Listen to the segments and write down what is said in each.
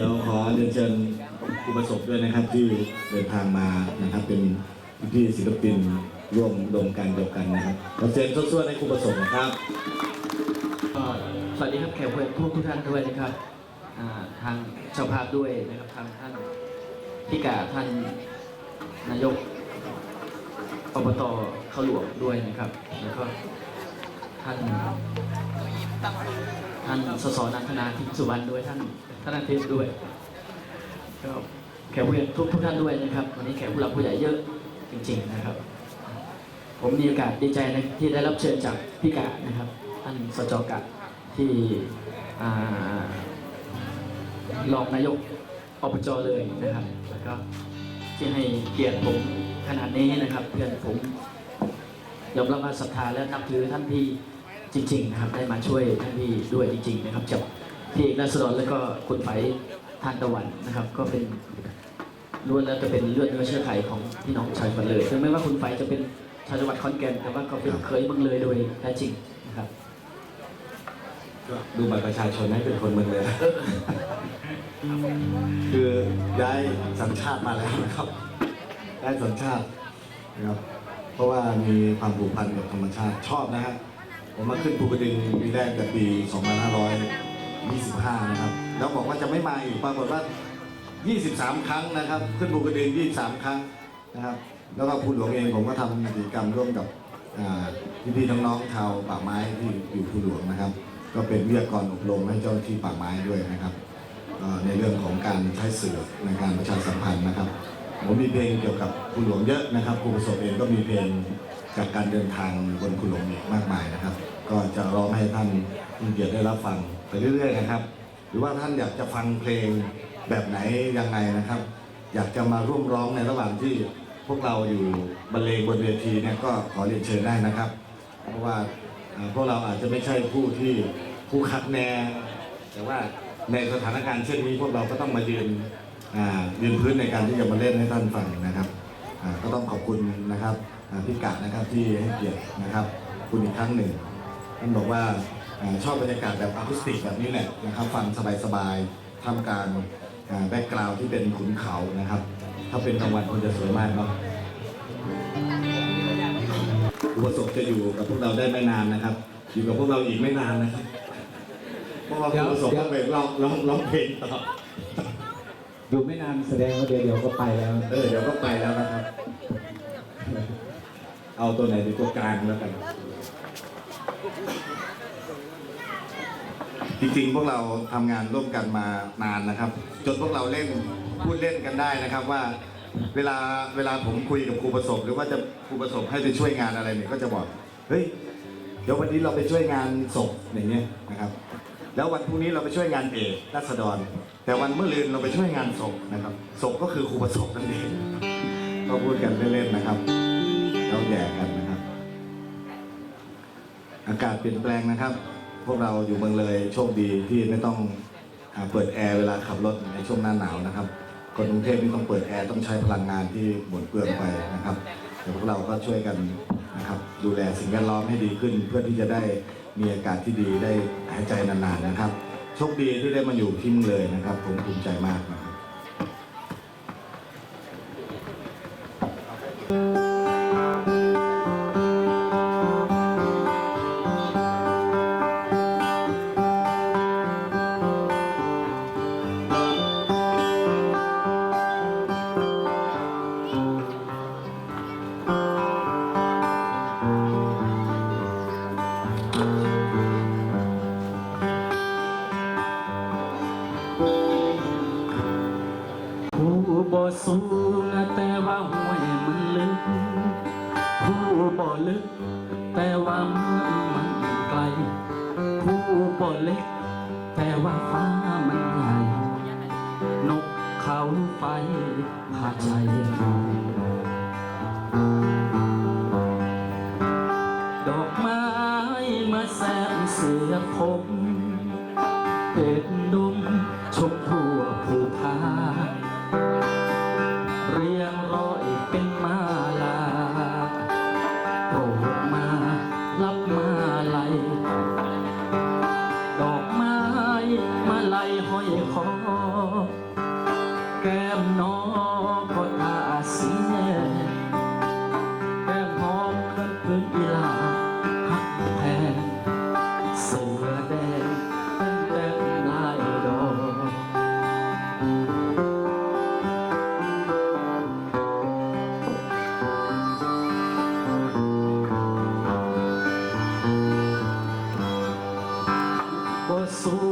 ดี๋ยวขอเรียนเชิญผู้ประสบด้วยนะครับที่เดินทางมานะครับ เป็นพี่ศิลปินร่วมดมกันเดียวกันนะครับขอเชิญสวดให้ครูประสบนะครับก็สวัสดีครับแขกผู้ทุกทุกท่านด้วยนะครับทางเจ้าภาพด้วยนะครับทางท่านพี่กาท่านนายกอบตเขาหลวงด้วยนะครับ แล้วก็ท่าน ท่านสสนันทนาทิพย์สุวรรณด้วยท่านท่านอาทิตย์ด้วยก็แขกผู้ใหญ่ทุกทุกท่านด้วยนะครับ วันนี้แขกผู้หลักผู้ใหญ่เยอะจริง ๆนะครับ ผมมีโอกาสดีใจนะที่ได้รับเชิญจากพี่กานะครับ ท่านสจกะที่รองนายกอบจเลยนะครับ แล้วก็ที่ให้เกียรติผมขนาดนี้นะครับ เพื่อนผมยอมรับว่าศรัทธาและนับถือท่านพี่ จริง ๆ นะครับ ได้มาช่วยท่านพี่ด้วยจริง ๆ นะครับจากพี่เอกนัสดรแล้วก็คุณไฝทานตะวันนะครับ ก็เป็นล้วนแล้วจะเป็นเลือดเนื้อเชื้อไขของพี่น้องชาวจังหวัดเลยถึงแม้ว่าคุณไฟจะเป็นชาวจังหวัดขอนแก่นแต่ว่าก็เป็นเคยเมืองเลยโดยแท้จริงนะครับก็ดูบัตรประชาชนให้เป็นคนเมืองเลย คือย้สัญชาติมาแล้วนะครับ ได้สัญชาตินะครับ เพราะว่ามีความผูกพันกับธรรมชาติชอบนะฮะ ผมมาขึ้นภูกระดึงปีแรกแต่ปี 2525 นะครับ แล้วบอกว่าจะไม่มาอีกปรากฏว่า 23 ครั้งนะครับ ขึ้นภูกระดึง 23 ครั้งนะครับ แล้วก็ภูหลวงเองผมก็ทำกิจกรรมร่วมกับอ่พี่ๆน้องๆชาวป่าไม้ที่อยู่ภูหลวงนะครับ ก็เป็นวิทยากรอบรมให้เจ้าหน้าที่ป่าไม้ด้วยนะครับในเรื่องของการใช้สื่อในการประชาสัมพันธ์นะครับ ผมมีเพลงเกี่ยวกับคุณหลวงเยอะนะครับครูประสบเองก็มีเพลง จากการเดินทางบนคุณหลงอีกมากมายนะครับ ก็จะร้องให้ท่านผู้เกียรติได้รับฟังไปเรื่อย ๆ นะครับ หรือว่าท่านอยากจะฟังเพลงแบบไหนยังไงนะครับ อยากจะมาร่วมร้องในระหว่างที่พวกเราอยู่บรรเลงบนเวทีเนี่ยก็ขอเรียนเชิญได้นะครับ เพราะว่าพวกเราอาจจะไม่ใช่ผู้ที่ผู้คัดแนแต่ว่าในสถานการณ์เช่นนี้พวกเราก็ต้องมายืนยืนพื้นในการที่จะมาเล่นให้ท่านฟังนะครับก็ต้องขอบคุณนะครับ พี่กะนะครับที่ให้เกียรตินะครับ คุณอีกครั้งหนึ่งท่านบอกว่าอาชอบบรรยากาศแบบอะคูสติกแบบนี้แหละนะครับ ฟังสบายๆท่ามกลางแบ็กกราวที่เป็นขุนเขานะครับ ถ้าเป็นกลางวันคงจะสวยมากเนาะอุปสมบทจะอยู่กับพวกเราได้ไม่นานนะครับ อยู่กับพวกเราอีกไม่นานนะครับเพราะว่าอุปสมบทต้องไปร้องร้องร้องเพลงต่ออยู่ไม่นานแสดงว่าเดี๋ยวเดี๋ยวก็ไปแล้ว เออเดี๋ยวก็ไปแล้วนะครับ เอาตัวไหนเป็นตัวกลางแล้วกัน จริงๆ พวกเราทำงานร่วมกันมานานนะครับ จนพวกเราเล่นพูดเล่นกันได้นะครับว่าเวลาเวลาผมคุยกับครูประสบ หรือว่าจะครูประสบให้ไปช่วยงานอะไรเนี่ยก็จะบอกเฮ้ยเดี๋ยววันนี้เราไปช่วยงานศพอย่างเงี้ยนะครับ แล้ววันพรุ่งนี้เราไปช่วยงานเอกรัษฎรแต่วันเมื่อลืนเราไปช่วยงานศพนะครับศพก็คือครูประสบนั่นเองก็พูดกันเล่นๆนะครับ เราแย่กันนะครับ อากาศเปลี่ยนแปลงนะครับ พวกเราอยู่เมืองเลยโชคดีที่ไม่ต้องอเปิดแอร์เวลาขับรถในช่วงหน้าหนาวนะครับคนกรุงเทพนี่ต้องเปิดแอร์ต้องใช้พลังงานที่หมดเปลืองไปนะครับแต่พวกเราก็ช่วยกันนะครับดูแลสิ่งแวดล้อมให้ดีขึ้น เพื่อที่จะได้มีอากาศที่ดีได้หายใจนานๆนะครับโชคดีที่ได้มาอยู่ที่เมืองเลยนะครับ ผมภูมิใจมากนะครับ บ่สูงแต่ว่าห้วยมันลึกผู้บ่ลึก แต่ว่าเมืองมันไกลผู้บ่เล็ก แต่ว่าฟ้ามันใหญ่นกเขาไฟพาใจเราดอกไม้มาแสนเสือผม บ่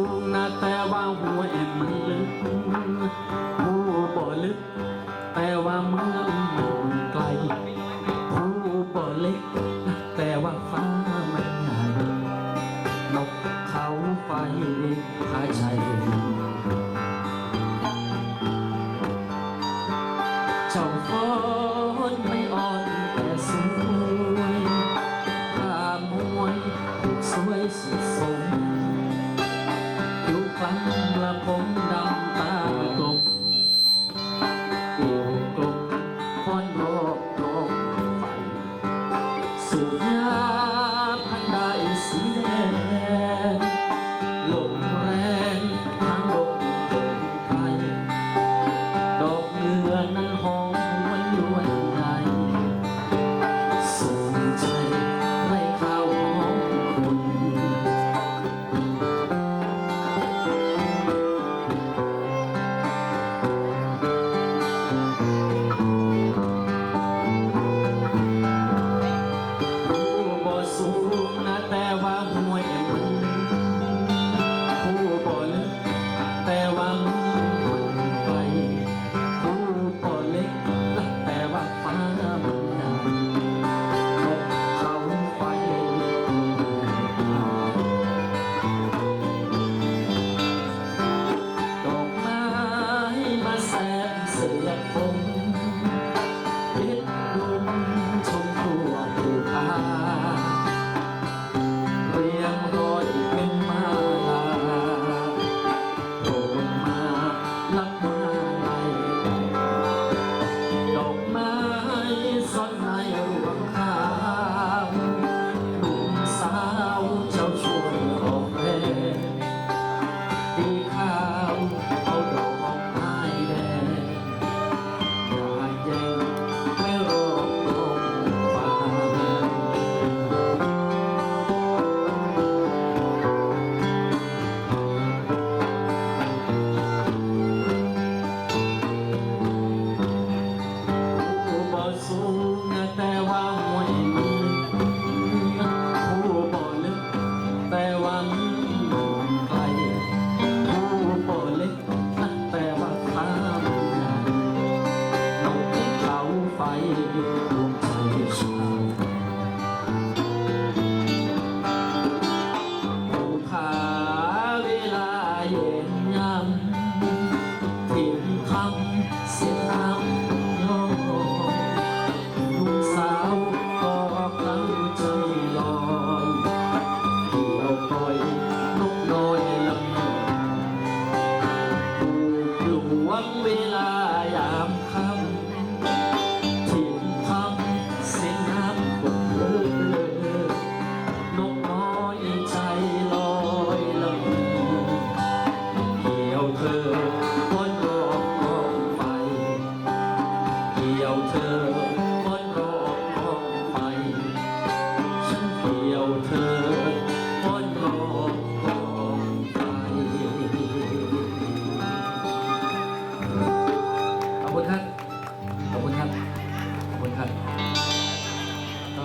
ผมำเ